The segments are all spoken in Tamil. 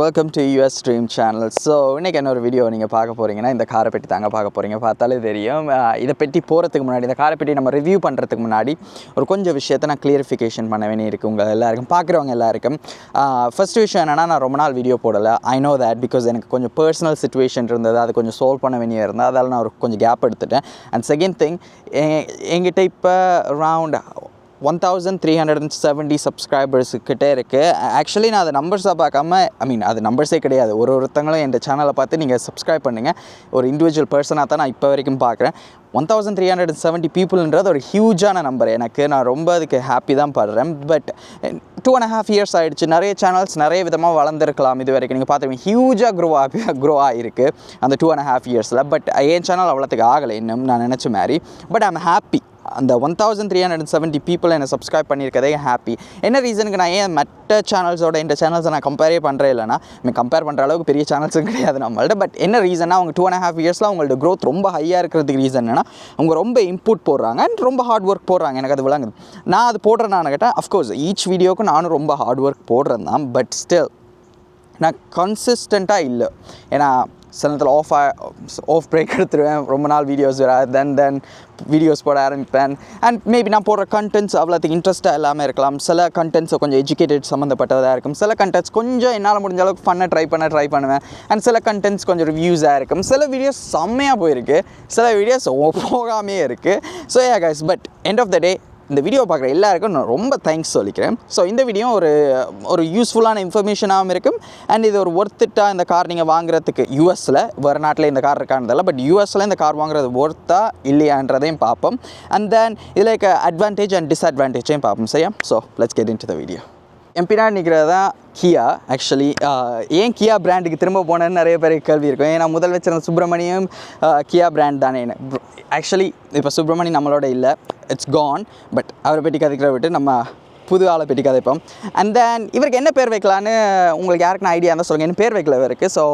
Welcome to US stream channel so இன்றைக்கி என்ன ஒரு வீடியோ நீங்கள் பார்க்க போகிறீங்கன்னா இந்த காரை பெட்டி தாங்க பார்க்க போகிறீங்க பார்த்தாலே தெரியும். இதை பெட்டி போகிறதுக்கு முன்னாடி இந்த காரை பெட்டி நம்ம ரிவ்யூ பண்ணுறதுக்கு முன்னாடி ஒரு கொஞ்சம் விஷயத்தை நான் கிளியரிஃபிகேஷன் பண்ண வேண்டியிருக்கு உங்கள் எல்லாருக்கும் பார்க்குறவங்க எல்லாருக்கும். ஃபஸ்ட் விஷயம் என்னென்னா நான் ரொம்ப நாள் வீடியோ போடலை. ஐ நோ தேட் பிகாஸ் எனக்கு கொஞ்சம் பர்சனல் சுச்சுவேஷன் இருந்தது. அது கொஞ்சம் சால்வ் பண்ண வேண்டிய இருந்தால் அதால் நான் ஒரு கொஞ்சம் கேப் எடுத்துட்டேன். அண்ட் செகண்ட் திங் எங்கிட்ட இப்போ round one thousand three hundred and seventy subscribers கிட்டே இருக்குது ஆக்சுவலி நான் அதை நம்பர்ஸாக பார்க்காம ஐ மீன் அது நம்பர்ஸே கிடையாது. ஒரு ஒருத்தங்களும் என் சேனலை பார்த்து நீங்கள் சப்ஸ்கிரைப் பண்ணுங்கள் ஒரு இண்டிவிஜுவல் பர்சனாக தான் நான் இப்போ வரைக்கும் பார்க்குறேன். One thousand three hundred and seventy பீப்புள்ன்றது ஒரு ஹியூஜான நம்பர் எனக்கு நான் ரொம்ப அதுக்கு ஹாப்பி தான் படுறேன். But two and half years ஆகிடுச்சு நிறைய சேனல்ஸ் நிறைய விதமாக வளர்ந்துருக்கலாம் இது வரைக்கும். நீங்கள் பார்த்துருவீங்க ஹியூஜாக க்ரோ ஆகி க்ரோ ஆகிருக்கு அந்த டூ அண்ட் ஹாஃப் இயர்ஸில் பட் என் சேனல் அவ்வளோத்துக்கு ஆகலை. இன்னும் நான் நினச்ச மாதிரி. பட் ஐம் ஹாப்பி அந்த one thousand three hundred seventy people என்னை சப்ஸ்கிரைப் பண்ணியிருக்கதே ஹாப்பி என்ன ரீசனுக்கு நான் ஏன் மற்ற சேனல்ஸோட இந்த சேனல்ஸை நான் கம்பேரே பண்ணுறேன் இல்லைனா நான் கம்பேர் பண்ணுற அளவுக்கு பெரிய சேனல்ஸும் கிடையாது நம்மள்ட்ட. பட் என்ன ரீசனாக அவங்க டூ அண்ட் ஹாஃப் இயர்ஸில் அவங்களோட க்ரோத் ரொம்ப ஹையாக இருக்கிறதுக்கு ரீசன் என்னன்னா அவங்க ரொம்ப இன்புட் போடுறாங்க அண்ட் ரொம்ப ஹார்ட் ஒர்க் போடுறாங்க. எனக்கு அது விளங்குது. நான் அது போடுறேன்னு கேட்டால் அஃப்கோர்ஸ் ஈச் வீடியோக்கும் நானும் ரொம்ப ஹார்ட் ஒர்க் போடுறேன் தான். பட் ஸ்டில் நான் கன்சிஸ்டண்ட்டாக இல்லை. ஏன்னா சில நேரத்தில் ஆஃப் ஆஃப் பிரேக் எடுத்துருவேன். ரொம்ப நாள் வீடியோஸ் வராது தென் தென் வீடியோஸ் போட ஆரம்பிப்பேன். அண்ட் மேபி நான் போடுற கண்டென்ட்ஸ் அவ்வளோத்துக்கு இன்ட்ரெஸ்ட்டாக இல்லாமல் இருக்கலாம். சில கண்டென்ட்ஸ் கொஞ்சம் எஜுகேட்டட் சம்மந்தப்பட்டதாக இருக்கும். சில கண்டென்ட்ஸ் கொஞ்சம் என்னால் முடிஞ்ச அளவுக்கு பண்ண ட்ரை பண்ண ட்ரை பண்ணுவேன். அண்ட் சில கண்டென்ட்ஸ் கொஞ்சம் ரிவ்யூஸாக இருக்கும். சில வீடியோஸ் செம்மையாக போயிருக்கு. சில வீடியோஸ் போகாமே இருக்குது so hey guys but end of the day இந்த வீடியோ பார்க்குற எல்லாருக்கும் நான் ரொம்ப தேங்க்ஸ் சொல்லிக்கிறேன். ஸோ இந்த வீடியோ ஒரு ஒரு யூஸ்ஃபுல்லான இன்ஃபர்மேஷனாகவும் இருக்கும். அண்ட் இது ஒரு ஒர்த்துட்டாக இந்த கார் நீங்கள் வாங்குறதுக்கு யூஎஸில் வேறு நாட்டில் இந்த கார் இருக்கானதில்ல பட் யூஎஸில் இந்த கார் வாங்குறது ஒர்த்தா இல்லையான்றதையும் பார்ப்போம். அண்ட் தென் இதில் இருக்க அட்வான்டேஜ் அண்ட் டிஸ்அட்வான்டேஜையும் பார்ப்போம் சரியா? So let's get into the video என் பின்னாடி நிற்கிறது தான் கியா ஆக்சுவலி ஏன் கியா பிராண்டுக்கு திரும்ப போனேன்னு நிறைய பேர் கேள்வி இருக்கும். ஏன்னா முதல் வச்சிருந்த சுப்பிரமணியம் கியா பிராண்ட் தானே. ஆக்சுவலி இப்போ சுப்பிரமணி நம்மளோட இல்லை. இட்ஸ் கான் பட் அவரை பற்றி கதைக்கிற விட்டு நம்ம புது ஆளை பெட்டி கதைப்போம். அண்ட் தென் இவருக்கு என்ன பேர் வைக்கலான்னு உங்களுக்கு யாருக்குன்னு ஐடியா இருந்தால் சொல்லுங்கள் என்ன பேர் வைக்கல இவருக்கு. ஸோ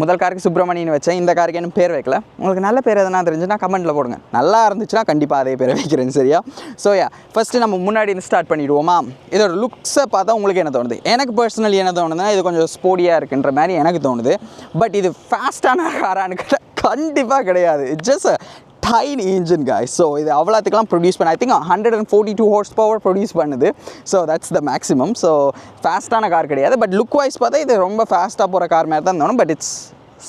முதல் காருக்கு சுப்பிரமணியன் வச்சேன். இந்த காருக்கு என்ன பேர் வைக்கல. உங்களுக்கு நல்ல பேர் எதனா தெரிஞ்சுன்னா கமெண்ட்டில் போடுங்க. நல்லா இருந்துச்சுன்னா கண்டிப்பாக அதே பேர் வைக்கிறேன் சரியா? ஸோ யா ஃபஸ்ட்டு நம்ம முன்னாடி இருந்து ஸ்டார்ட் பண்ணிவிடுவோமா இதோட லுக்ஸை பார்த்தா உங்களுக்கு என்ன தோணுது? எனக்கு பர்சனலி என்ன தோணுதுன்னா இது கொஞ்சம் ஸ்போர்டியாக இருக்குன்ற மாதிரி எனக்கு தோணுது. பட் இது ஃபாஸ்ட்டான காரான்னு கண்டிப்பாக கிடையாது. It's just tiny engine guy so இது அவ்வளோத்துக்கெல்லாம் ப்ரொடியூஸ் பண்ண I think hundred and forty two horse power produce பண்ணுது. So that's the maximum so ஃபாஸ்ட்டான car கிடையாது. பட் லுக் வைஸ் பார்த்தா இது ரொம்ப ஃபாஸ்ட்டாக போகிற கார் மாதிரி தான் இருந்தாலும் பட் இட்ஸ்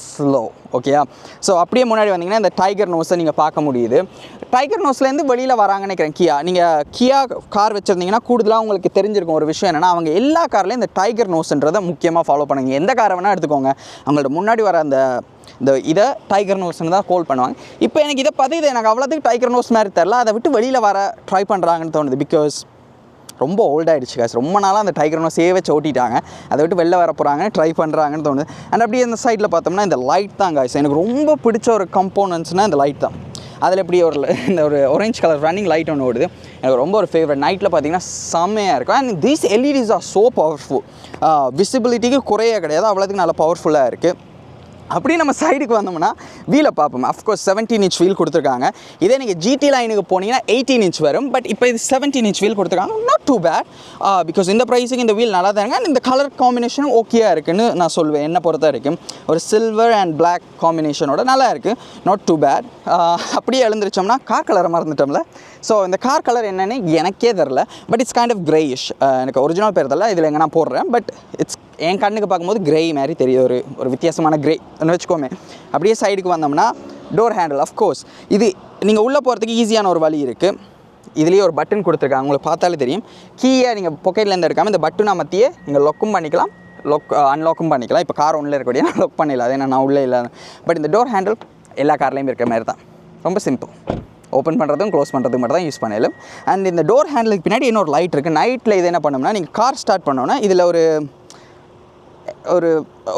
ஸ்லோ ஓகேயா ஸோ அப்படியே முன்னாடி வந்தீங்கன்னா இந்த டைகர் நோஸை நீங்கள் பார்க்க முடியுது. டைகர் நோஸ்லேருந்து வெளியில் வராங்கன்னு நினைக்கிறேன் கியா நீங்கள் கியா கார் வச்சுருந்தீங்கன்னா கூடுதலாக உங்களுக்கு தெரிஞ்சிருக்கும் ஒரு விஷயம் என்னென்னா அவங்க எல்லா கார்லேயும் இந்த டைகர் நோஸ்ன்றதை முக்கியமாக ஃபாலோ பண்ணுங்க. எந்த காரை வேணால் எடுத்துக்கோங்க. அவங்கள்ட்ட முன்னாடி வர அந்த இந்த இதை டைகர் நோஸ்னு தான் கோல் பண்ணுவாங்க. இப்போ எனக்கு இதை பார்த்து இது எனக்கு அவ்வளோத்துக்கு டைகர் நோஸ் மாதிரி தெரில. அதை விட்டு வெளியில் வர ட்ரை பண்ணுறாங்கன்னு தோணுது. பிகாஸ் ரொம்ப ஓல்டாகிடுச்சு காசு ரொம்ப நாளாக அந்த டைகர் நோஸே வச்சு ஓட்டிட்டாங்க. அதை விட்டு வெளில வர போகிறாங்க ட்ரை பண்ணுறாங்கன்னு தோணுது. அண்ட் அப்படியே இந்த சைடில் பார்த்தோம்னா இந்த லைட் தான் காசு எனக்கு ரொம்ப பிடிச்ச ஒரு கம்போனன்ட்ஸ்னால் இந்த லைட் தான். அதில் எப்படி ஒரு இந்த ஒரு ஒரேஞ்ச் கலர் ரன்னிங் லைட் ஒன்று ஓடுது. எனக்கு ரொம்ப ஒரு ஃபேவரட் நைட்டில் பார்த்தீங்கன்னா செம்மையாக இருக்கும். And these LEDs are so powerful விசிபிலிட்டிக்கு குறைய கிடையாது. அவ்வளோத்துக்கு நல்லா பவர்ஃபுல்லாக இருக்குது அப்படியே நம்ம சைடுக்கு வந்தோம்னா வீலை பார்ப்போம். அஃப்கோர்ஸ் செவன்டீன் இன்ச் வீல் கொடுத்துருக்காங்க. இதே நீங்கள் ஜிடி லைனுக்கு போனீங்கன்னா எயிட்டீன் இன்ச் வரும். பட் இப்போ இது செவன்டீன் இன்ச் வீல் கொடுத்துருக்காங்க நாட் டூ பேட் பிகாஸ் இந்த ப்ரைஸுக்கு இந்த வீல் நல்லா தான் இருக்கு. இந்த கலர் காம்பினேஷனும் ஓகேயா இருக்குன்னு நான் சொல்லுவேன் என்னை பொறுத்த வரைக்கும். ஒரு சில்வர் அண்ட் பிளாக் காம்பினேஷனோட நல்லா இருக்குது நாட் டூ பேட் அப்படியே எழுந்திரிச்சோம்னா கார் கலரை மறந்துட்டோம்ல. ஸோ இந்த கார் கலர் என்னன்னு எனக்கே தெரில but it's kind of greyish எனக்கு ஒரிஜினல் பேர் தெரில இதில் எங்கே நான் போடுறேன். பட் இட்ஸ் என் கண்ணுக்கு பார்க்கும்போது கிரே மாதிரி தெரியுது. ஒரு ஒரு வித்தியாசமான கிரே வச்சுக்கோமே. அப்படியே சைடுக்கு வந்தோம்னா டோர் ஹேண்டில் அஃப்கோர்ஸ் இது நீங்கள் உள்ளே போகிறதுக்கு ஈஸியான ஒரு வழி இருக்குது இதுலேயே ஒரு பட்டன் கொடுத்துருக்காங்க. உங்களுக்கு பார்த்தாலே தெரியும். கீயை நீங்கள் பொக்கெட்லேருந்து எடுக்காமல் இந்த பட்டனை மத்தியே நீங்கள் லொக்கும் பண்ணிக்கலாம். லொக் அன்லாக்கும் பண்ணிக்கலாம். இப்போ கார் ஒன்றில் இருக்கக்கூடிய நான் லொக் பண்ணிடலாம் அது நான் உள்ளே இல்லை. பட் இந்த டோர் ஹேண்டில் எல்லா கார்லேயும் இருக்கிற மாதிரி தான் ரொம்ப சிம்பிள் ஓப்பன் பண்ணுறதும் க்ளோஸ் பண்ணுறதுக்கு மட்டும் தான் யூஸ் பண்ணலும். அண்ட் இந்த டோர் ஹேண்டிலுக்கு பின்னாடி இன்னொரு லைட் இருக்குது நைட்டில் இது என்ன பண்ணோம்னா நீங்கள் கார் ஸ்டார்ட் பண்ணோன்னா இதில் ஒரு ஒரு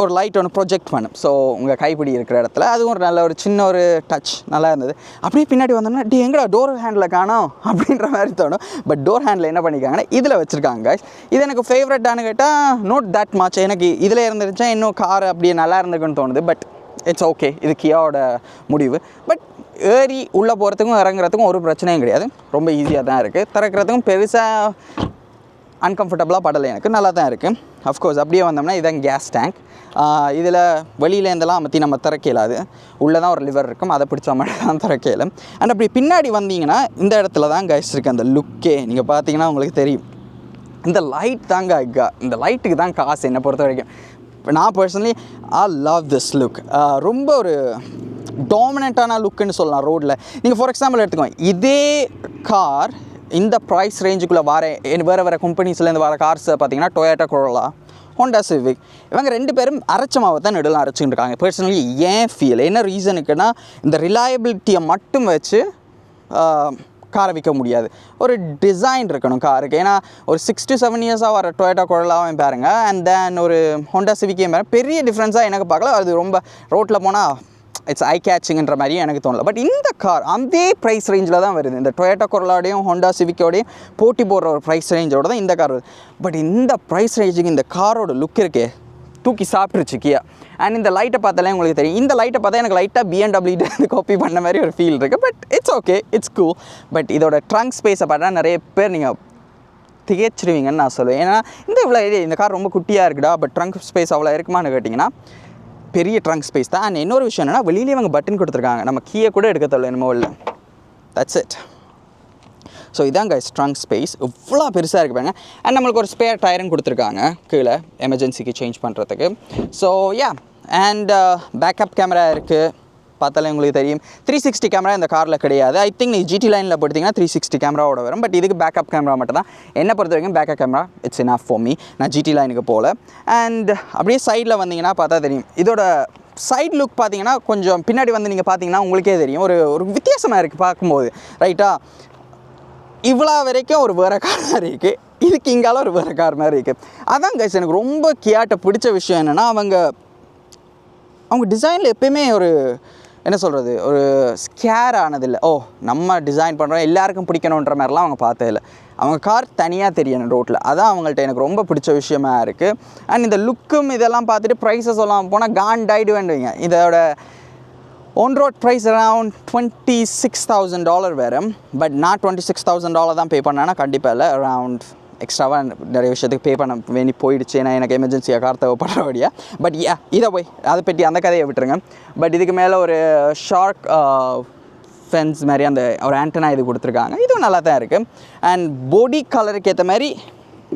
ஒரு லைட் ஒன்று ப்ரொஜெக்ட் பண்ணும் ஸோ உங்கள் கைப்பிடி இருக்கிற இடத்துல அதுவும் ஒரு நல்ல ஒரு சின்ன ஒரு டச் நல்லா இருந்தது. அப்படியே பின்னாடி வந்தோம்னா டி எங்கடா டோர் ஹேண்டில் காணோம்? அப்படின்ற மாதிரி தோணும். பட் டோர் ஹேண்டில் என்ன பண்ணியிருக்காங்கன்னா இதில் வச்சுருக்காங்க இது எனக்கு ஃபேவரட்டானு கேட்டால் நோட் தட் மச் எனக்கு இதில் இருந்துருச்சா இன்னும் கார் அப்படியே நல்லா இருந்திருக்குன்னு தோணுது. பட் இட்ஸ் ஓகே இது கியாவோட முடிவு. பட் ஏறி உள்ளே போகிறதுக்கும் இறங்குறதுக்கும் ஒரு பிரச்சனையும் கிடையாது. ரொம்ப ஈஸியாக தான் இருக்குது திறக்கிறதுக்கும் பெருசாக அன்கம்ஃபர்டபுளாக படலை. எனக்கு நல்லா தான் இருக்குது அஃப்கோர்ஸ் அப்படியே வந்தோம்னா இதான் கேஸ் டேங்க் இதில் வெளியிலேருந்தெல்லாம் அமர்த்தி நம்ம திறக்க இயலாது உள்ளே தான் ஒரு லிவர் இருக்கும். அதை பிடிச்ச மாதிரி தான் திறக்க இயலும் அண்ட் அப்படி பின்னாடி வந்தீங்கன்னா இந்த இடத்துல தான் கைஸ் இருக்குது அந்த லுக்கே நீங்கள் பார்த்தீங்கன்னா உங்களுக்கு தெரியும். இந்த லைட் தாங்க இந்த லைட்டுக்கு தான் காசு என்னை பொறுத்த வரைக்கும் இப்போ நான் personally I love this look ரொம்ப ஒரு டாமினண்ட்டான லுக்குன்னு சொல்லலாம் ரோட்டில் நீங்கள் ஃபார் எக்ஸாம்பிள் எடுத்துக்கோங்க. இதே கார் இந்த ப்ரைஸ் ரேஞ்சுக்குள்ளே வர என் வேறு வேறு கம்பெனிஸ்லேருந்து வர கார்ஸ் பார்த்தீங்கன்னா டொயோட்டா கொரோலா ஹோண்டா சிவிக் இவங்க ரெண்டு பேரும் அரைச்ச மாவை தான் நெடுலாம் அரைச்சிட்டு இருக்காங்க. பர்சனலி ஏன் ஃபீல் என்ன ரீசனுக்குன்னா இந்த ரிலையபிலிட்டியை மட்டும் வச்சு காரை விற்க முடியாது. ஒரு டிசைன் இருக்கணும் காருக்கு ஏன்னா ஒரு சிக்ஸ் டு செவன் இயர்ஸாக வர டொயோட்டா குழலாவும் பாருங்கள் அண்ட் தென் ஒரு ஹோண்டா சிவிக்கையும் பாருங்கள் பெரிய டிஃப்ரென்ஸாக எனக்கு பார்க்கல. அது ரொம்ப ரோட்டில் போனால் இட்ஸ் ஐ கேச்சிங்ன்ற மாதிரியும் எனக்கு தோணல. பட் இந்த கார் அதே ப்ரைஸ் ரேஞ்சில் தான் வருது. இந்த டொயேட்டோ கொரலாடையும் ஹோண்டா சிவிக்கோடையும் போட்டி போடுற ஒரு ப்ரைஸ் ரேஞ்சோட தான் இந்த கார் வருது. பட் இந்த ப்ரைஸ் ரேஞ்சுக்கு இந்த காரோட லுக் இருக்கே. தூக்கி சாப்பிட்ருச்சு கியா அண்ட் இந்த லைட்டை பார்த்தாலே உங்களுக்கு தெரியும். இந்த லைட்டை பார்த்தா எனக்கு லைட்டாக பிஎன்டபிள்யூ காப்பி பண்ண மாதிரி ஒரு ஃபீல் இருக்குது but it's okay it's cool but இதோட ட்ரங்க் ஸ்பேஸை பார்த்தா நிறைய பேர் நீங்கள் திகைச்சிருவீங்கன்னு நான் சொல்லுவேன். ஏன்னா இந்த இவ்வளோ இந்த கார் ரொம்ப குட்டியாக இருக்குடா பட் ட்ரங்க் ஸ்பேஸ் அவ்வளோ இருக்குமான்னு கேட்டிங்கன்னா பெரிய ட்ரங்க் ஸ்பேஸ் தான். அண்ட் இன்னொரு விஷயம் என்னென்னா வெளியிலே அவங்க பட்டன் கொடுத்துருக்காங்க. நம்ம கீயை கூட எடுக்க தேவையில்ல என்னமோ இல்லை. தட்ஸ் இட் ஸோ இதான் கைஸ் ட்ரங்க் ஸ்பேஸ் இவ்வளோ பெருசாக இருக்கு பாருங்க. அண்ட் நம்மளுக்கு ஒரு ஸ்பேர் டயரும் கொடுத்துருக்காங்க. கீழே எமர்ஜென்சிக்கு சேஞ்ச் பண்ணுறதுக்கு so yeah and backup camera இருக்குது பார்த்தாலே உங்களுக்கு தெரியும். த்ரீ சிக்ஸ்டி கேமரா இந்த காரில் கிடையாது. ஐ திங்க் நீ ஜிடி லைனில் போட்டிங்கன்னா த்ரீ சிக்ஸ்டி கேமராவோட வரும். பட் இதுக்கு பேக்கப் கேமரா மட்டும் தான் என்னை பொறுத்த வரைக்கும் backup camera it's enough for me நான் ஜிடி லைனுக்கு போகல. அண்ட் அப்படியே சைடில் வந்தீங்கன்னா பார்த்தா தெரியும். இதோட சைட் லுக் பார்த்தீங்கன்னா கொஞ்சம் பின்னாடி வந்து நீங்கள் பார்த்தீங்கன்னா உங்களுக்கே தெரியும். ஒரு ஒரு வித்தியாசமாக இருக்குது பார்க்கும்போது. ரைட்டா இவ்வளோ வரைக்கும் ஒரு வேறு கார் மாதிரி இருக்குது இதுக்கு இங்கால ஒரு வேறு கார் மாதிரி இருக்குது அதான் கைஸ் எனக்கு ரொம்ப கியாட்ட பிடிச்ச விஷயம் என்னென்னா அவங்க அவங்க டிசைனில் எப்பயுமே ஒரு என்ன சொல்கிறது ஒரு ஸ்கேர் ஆனதில்லை. ஓ நம்ம டிசைன் பண்ணுறோம் எல்லாருக்கும் பிடிக்கணுன்ற மாதிரிலாம் அவங்க பார்த்ததில்ல. அவங்க கார் தனியாக தெரியணும் ரோட்டில் அதான் அவங்கள்ட்ட எனக்கு ரொம்ப பிடிச்ச விஷயமா இருக்குது அண்ட் இந்த லுக்கும் இதெல்லாம் பார்த்துட்டு ப்ரைஸை சொல்லாமல் போனால் காண்ட் டைடு வேண்டுவீங்க இதோட on road price around twenty six thousand dollar வேறு. பட் நான் டுவெண்ட்டி சிக்ஸ் தௌசண்ட் டாலர் தான் பே பண்ணேன்னா கண்டிப்பாக இல்லை அரவுண்ட் எக்ஸ்ட்ராவாக நிறைய விஷயத்துக்கு பே பண்ண வேண்டி போயிடுச்சு. ஏன்னா எனக்கு எமர்ஜென்சியாக கார் தேவைப்படுறபடியா. பட் யா இதை போய் அதை பற்றி அந்த கதையை விட்டுருங்க. பட் இதுக்கு மேலே ஒரு ஷார்க் ஃபென்ஸ் uh, மாதிரி அந்த ஒரு ஆண்டனா இது கொடுத்துருக்காங்க. இதுவும் நல்லா தான் இருக்குது அண்ட் பாடி கலருக்கு ஏற்ற மாதிரி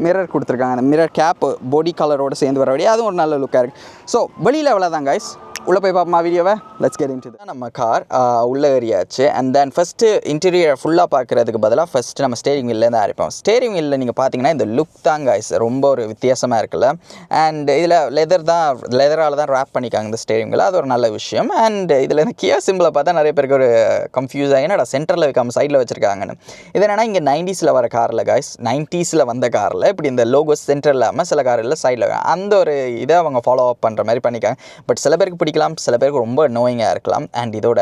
மிரர் கொடுத்துருக்காங்க. அந்த மிரர் கேப் பாடி கலரோடு சேர்ந்து வரபடியா அதுவும் ஒரு நல்ல லுக்காக இருக்குது ஸோ வெளியில் எவ்வளோ தான் கைஸ் உள்ளே போய் பார்ப்போமா வீடியோவை? லெட்ஸ் கெட் இன்டு நம்ம கார் உள்ளே ஏரியாச்சு அண்ட் தென் ஃபஸ்ட்டு இன்டீரியர் ஃபுல்லாக பார்க்குறதுக்கு பதிலாக ஃபஸ்ட்டு நம்ம ஸ்டேரிங் வீல்லேருந்து ஆரம்பிப்போம். ஸ்டேரிங் வீலில் நீங்கள் பார்த்தீங்கன்னா இந்த லுக் தான் காய்ஸ் ரொம்ப ஒரு வித்தியாசமாக இருக்குல்ல. அண்ட் இதில் லெதர் தான் லெதரால் தான் ரேப் பண்ணிக்காங்க இந்த ஸ்டேரிங் வீல் அது ஒரு நல்ல விஷயம். அண்ட் இதில் இந்த கியா சிம்பிளை பார்த்தா நிறைய பேருக்கு ஒரு கன்ஃபியூஸ் ஆகி என்னடா சென்டரில் வைக்காமல் சைடில் வச்சுருக்காங்கன்னு. இது என்னென்னா இங்கே நைன்டிஸில் வர காரில் காய்ஸ் நைன்ட்டீஸில் வந்த காரில் இப்படி இந்த லோகோஸ் சென்டர் இல்லாமல் சில காரில் சைடில் அந்த ஒரு இதை அவங்க ஃபாலோ அப் பண்ணுற மாதிரி பண்ணிக்காங்க. பட் சில பேருக்கு இருக்கலாம். சில பேருக்கு ரொம்ப நோயிங்காக இருக்கலாம். அண்ட் இதோட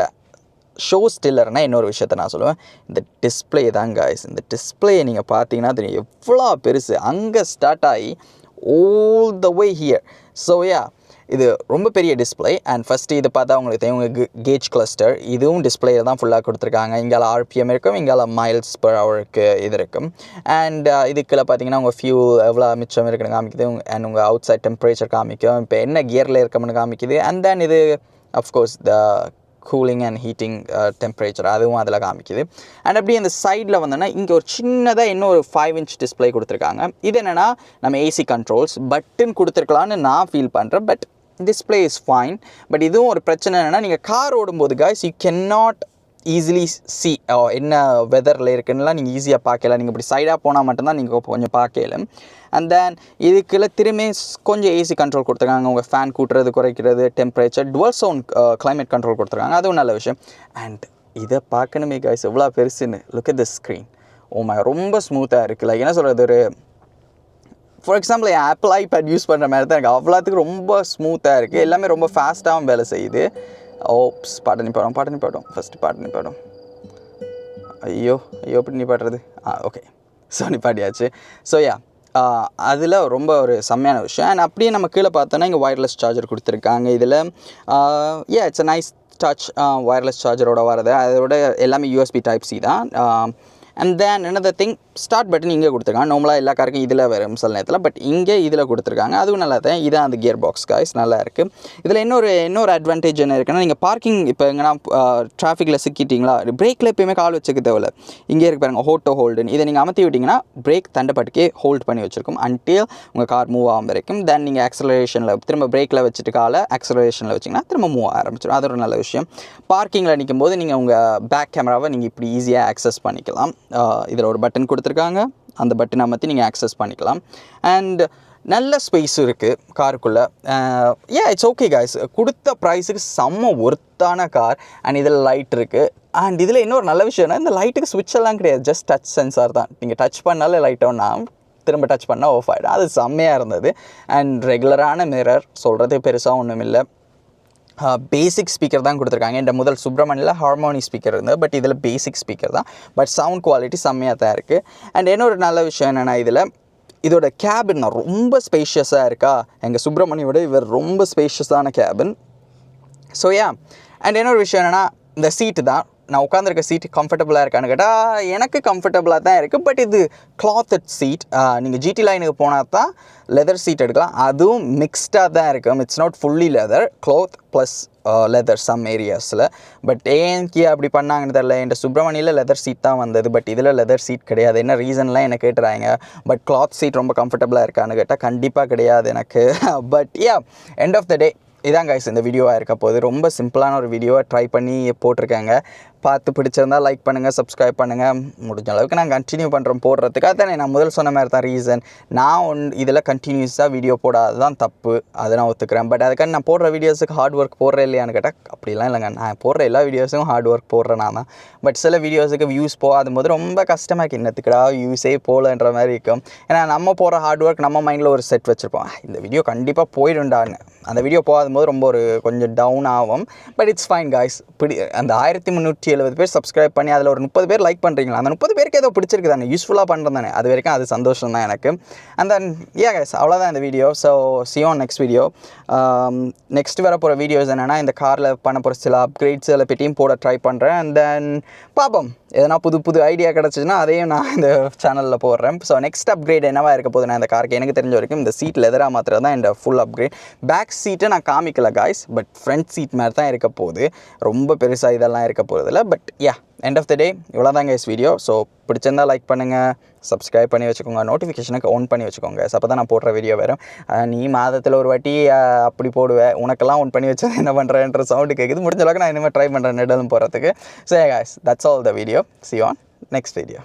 ஷோ ஸ்டில்லர்னால் இன்னொரு விஷயத்த நான் சொல்லுவேன். இந்த டிஸ்பிளே தான் காய்ஸ் இந்த டிஸ்பிளே நீங்கள் பார்த்தீங்கன்னா தெரியும் எவ்வளோ பெருசு. அங்கே ஸ்டார்ட் ஆகி ஓல் த வே ஹியர் ஸோ யா இது ரொம்ப பெரிய டிஸ்ப்ளே அண்ட் ஃபஸ்ட்டு இது பார்த்தா உங்களுக்கு தெரியும் உங்கள் கேஜ் கிளஸ்டர் இதுவும் டிஸ்பிளேயில் தான் ஃபுல்லாக கொடுத்துருக்காங்க. இங்கால ஆர்பிஎம் இருக்கும் இங்கால மைல்ஸ் பர் ஹவருக்கு இது இருக்கும். அண்ட் uh, இதுக்குள்ள பார்த்தீங்கன்னா உங்கள் ஃபியூல் எவ்வளோ மிச்சம் இருக்குன்னு காமிக்குது. அண்ட் உங்கள் அவுட் சைட் டெம்பரேச்சர் காமிக்கும். இப்போ என்ன கியரில் இருக்கோம்னு காமிக்குது. அண்ட் தென் இது of course the cooling and heating temperature அதுவும் அதில் காமிக்குது. அண்ட் அப்படியே இந்த சைடில் வந்தோன்னா இங்கே ஒரு சின்னதாக இன்னும் ஒரு ஃபைவ் இன்ச் டிஸ்ப்ளே கொடுத்துருக்காங்க. இது என்னென்னா நம்ம ஏசி கண்ட்ரோல்ஸ் பட்டன் கொடுத்துருக்கலான்னு நான் ஃபீல் பண்ணுறேன் but display is fine but இதுவும் ஒரு பிரச்சனை என்னென்னா நீங்கள் கார் ஓடும்போது guys you can not easily see என்ன வெதரில் இருக்குன்னுலாம் நீங்கள் ஈஸியாக பார்க்கல. நீங்கள் இப்படி சைடாக போனால் மட்டும்தான் நீங்கள் கொஞ்சம் பார்க்கல. அண்ட் தென் இதுக்குள்ள திரும்பி கொஞ்சம் ஏசி கண்ட்ரோல் கொடுத்துருக்காங்க. உங்கள் ஃபேன் கூட்டுறது குறைக்கிறது temperature dual sound climate control கொடுத்துருக்காங்க. அதுவும் நல்ல விஷயம். அண்ட் இதை பார்க்கணுமே காய்ஸ் எவ்வளோ பெருசுன்னு. Look at screen screen. Oh oh my ரொம்ப ஸ்மூத்தாக இருக்குது லைக் என்ன சொல்கிறது ஒரு ஃபார் எக்ஸாம்பிள் என் ஆப்பிள் ஐபேட் யூஸ் பண்ணுற மாதிரி தான் இருக்குது அவ்வளோத்துக்கு ரொம்ப ஸ்மூத்தாக இருக்குது எல்லாமே ரொம்ப ஃபாஸ்ட்டாகவும் வேலை செய்யுது. ஓப்ஸ் பாட்டு பாடம் பாட்டு பாடம் ஃபஸ்ட்டு பாட்டு பாடம் ஐயோ ஐயோ எப்படி பாடுறது ஆ ஓகே ஸோ நிப்பாட்டியாச்சு. ஸோ யா அதில் ரொம்ப ஒரு செம்மையான விஷயம். அண்ட் அப்படியே நம்ம கீழே பார்த்தோன்னா இங்கே ஒயர்லெஸ் சார்ஜர் கொடுத்துருக்காங்க இதில். ஏ it's a nice touch wireless சார்ஜரோட வரது. அதோட எல்லாமே யூஎஸ்பி டைப் சி தான். And then another thing start button இங்கே கொடுத்துருக்காங்க. நார்மலாக எல்லா காருக்கும் இதில் வரும் சில நேரத்தில். பட் இங்கே இதில் கொடுத்துருக்காங்க. அதுவும் நல்லா தான். இதான் அந்த கியர் பாக்ஸ் காய்ஸ் நல்லா இருக்குது இதில் இன்னொரு இன்னொரு அட்வான்டேஜ் என்ன இருக்குன்னா நீங்கள் பார்க்கிங் இப்போ எங்கன்னா டிராஃபிக்கில் சிக்கிட்டீங்களா? பிரேக்கில் எப்பயுமே கால் வச்சுக்க தேவையில்ல. இங்கே இருக்கு பாருங்கள் ஹோட்டோ ஹோல்டுன்னு இதை நீங்கள் அமர்த்தி விட்டிங்கன்னா பிரேக் தண்டப்பட்டுக்கே ஹோல்ட் பண்ணி வச்சுருக்கும். அன்டில் உங்கள் கார் மூவ் ஆகாமல் வரைக்கும் தென் நீங்கள் ஆக்சலரேஷனில் திரும்ப பிரேக்கில் வச்சுட்டு காலை ஆக்சலரேஷனில் வச்சிங்கன்னா திரும்ப மூவ் ஆரம்பிச்சிடும் அது ஒரு நல்ல விஷயம். பார்க்கிங்கில் நிற்கும் போது நீங்கள் உங்கள் பேக் கேமராவை நீங்கள் இப்படி ஈஸியாக ஆக்சஸ் பண்ணிக்கலாம். இதில் ஒரு பட்டன் கொடுத்துருக்காங்க. அந்த பட்டனை அமர்த்தி நீங்கள் ஆக்சஸ் பண்ணிக்கலாம். அண்ட் நல்ல ஸ்பேஸ் இருக்குது காருக்குள்ளே. Uh uh, it's okay guys கொடுத்த ப்ரைஸுக்கு செம்ம ஒர்த்தான கார் அண்ட் இதில் லைட் இருக்குது அண்ட் இதில் இன்னொரு நல்ல விஷயம்னா இந்த லைட்டுக்கு ஸ்விட்ச் எல்லாம் கிடையாது. ஜஸ்ட் டச் சென்சார் தான். நீங்கள் டச் பண்ணாலே லைட் ஆகும். திரும்ப டச் பண்ணால் ஆஃப் ஆகிடும் அது செம்மையாக இருந்தது. அண்ட் ரெகுலரான மிரர் சொல்கிறது பெருசாக ஒன்றும் இல்லை பேசிக் ஸ்பீக்கர் தான் கொடுத்துருக்காங்க. இந்த முதல் சுப்ரமணியில் ஹார்மோனி ஸ்பீக்கர் இருந்தது. பட் இதில் பேசிக் ஸ்பீக்கர் தான். பட் சவுண்ட் குவாலிட்டி செம்மையாக தான் இருக்குது அண்ட் இன்னொரு நல்ல விஷயம் என்னென்னா இதில் இதோட கேபின் ரொம்ப ஸ்பேஷியஸாக இருக்கா? எங்கள் சுப்ரமணியோட இவர் ரொம்ப ஸ்பேஷியஸான கேபின் ஸோ யா அண்ட் இன்னொரு விஷயம் என்னென்னா இந்த சீட்டு தான். நான் உட்காந்துருக்க சீட் கம்ஃபர்டபுளாக இருக்கான்னு கேட்டால் எனக்கு கம்ஃபர்டபுளாக தான் இருக்குது பட் இது கிளாத்தட் சீட் நீங்கள் ஜிடி லைனுக்கு போனால் தான் லெதர் சீட் எடுக்கலாம். அதுவும் மிக்ஸ்டாக தான் இருக்கும் it's not fully leather cloth plus leather some ஏரியாஸில் but ஏஎன்கே அப்படி பண்ணாங்கன்னு தெரில என் சுப்ரமணியில் லெதர் சீட் தான் வந்தது. பட் இதில் லெதர் சீட் கிடையாது. என்ன ரீசன்லாம் என்ன கேட்டுறாங்க? பட் கிளாத் சீட் ரொம்ப கம்ஃபர்டபுளாக இருக்கான்னு கேட்டால் கண்டிப்பாக கிடையாது எனக்கு. But yeah end of the day இதான் கைஸ் இந்த வீடியோவாக இருக்க போகுது. ரொம்ப சிம்பிளான ஒரு வீடியோவை ட்ரை பண்ணி போட்டிருக்காங்க. பார்த்து பிடிச்சிருந்தா லைக் பண்ணுங்கள் சப்ஸ்கிரைப் பண்ணுங்கள் முடிஞ்ச அளவுக்கு நான் கண்டினியூ பண்ணுறோம் போடுறதுக்காக தானே நான் முதல் சொன்ன மாதிரி தான் ரீசன் நான் ஒன் இதில் கண்டினியூஸாக வீடியோ போடாது தான் தப்பு. அதை நான் ஒத்துக்கிறேன். பட் அதுக்காக நான் போடுற வீடியோஸுக்கு ஹார்ட் ஒர்க் போடுற இல்லையான்னு கேட்டால் அப்படிலாம் இல்லைங்க. நான் போடுற எல்லா வீடியோஸும் ஹார்ட் ஒர்க் போடுறேன் நான். தான் பட் சில வீடியோஸுக்கு வியூஸ் போகாத போது ரொம்ப கஷ்டமாக இருக்குது என்னத்துக்கடா வியூஸே போகலன்ற மாதிரி இருக்கும் ஏன்னா நம்ம போகிற ஹார்ட் ஒர்க் நம்ம மைண்டில் ஒரு செட் வச்சுருப்போம். இந்த வீடியோ கண்டிப்பாக போயிடும்டான்னு. அந்த வீடியோ போகாத போது ரொம்ப ஒரு கொஞ்சம் டவுன் ஆகும். பட் இட்ஸ் ஃபைன் காய்ஸ் பிடி அந்த ஆயிரத்தி முந்நூற்றி எழுபது பேர் சப்ஸ்கிரைப் பண்ணி அதில் ஒரு முப்பது பேர் லைக் பண்ணுறீங்களா அந்த முப்பது பேருக்கு ஏதோ பிடிச்சிருக்கு தானே. யூஸ்ஃபுல்லாக பண்ணுறது தானே. அது வரைக்கும் அது சந்தோஷம் தான் எனக்கு. அந்த ஏ கைஸ் அவ்வளோதான் இந்த video so see you in next video next வர போகிற வீடியோஸ் என்னென்னா இந்த காரில் பண்ண போகிற சில அப்கிரேட்ஸ் எல்லாம் பெட்டியும் போட ட்ரை பண்ணுறேன் அண்ட் தென் பார்ப்போம் எதனா புது புது ஐடியா கிடச்சிச்சுன்னா அதையும் நான் இந்த சேனலில் போடுறேன். ஸோ நெக்ஸ்ட் அப்கிரேட் என்னவாக இருக்க போகுது நான் இந்த காருக்கு எனக்கு தெரிஞ்ச வரைக்கும் இந்த சீட் லெதராக மாத்திரம் தான் இந்த ஃபுல் அப்கிரேட் பேக் சீட்டை நான் காமிக்கல காய்ஸ் பட் ஃப்ரண்ட் சீட் மாதிரி தான் இருக்க போகுது. ரொம்ப பெருசாக இதெல்லாம் இருக்க போகிறதில்ல but yeah end of the day இவ்வளோ தாங்க இஸ் வீடியோ ஸோ பிடிச்சிருந்தா லைக் பண்ணுங்கள் சப்ஸ்கிரைப் பண்ணி வச்சுக்கோங்க நோட்டிஃபிகேஷனுக்கு ஆன் பண்ணி வச்சுக்கோங்க அப்போ தான் நான் போடுற வீடியோ வரும். நீ மாதத்தில் ஒரு வாட்டி அப்படி போடுவேன் உனக்கெல்லாம் ஒன் பண்ணி வச்சது என்ன பண்ணுறேன்ற சவுண்டு கேட்குது முடிஞ்ச அளவுக்கு நான் இனிமேல் ட்ரை பண்ணுறேன் நெடலும் போகிறதுக்கு so that's all the video video. On next video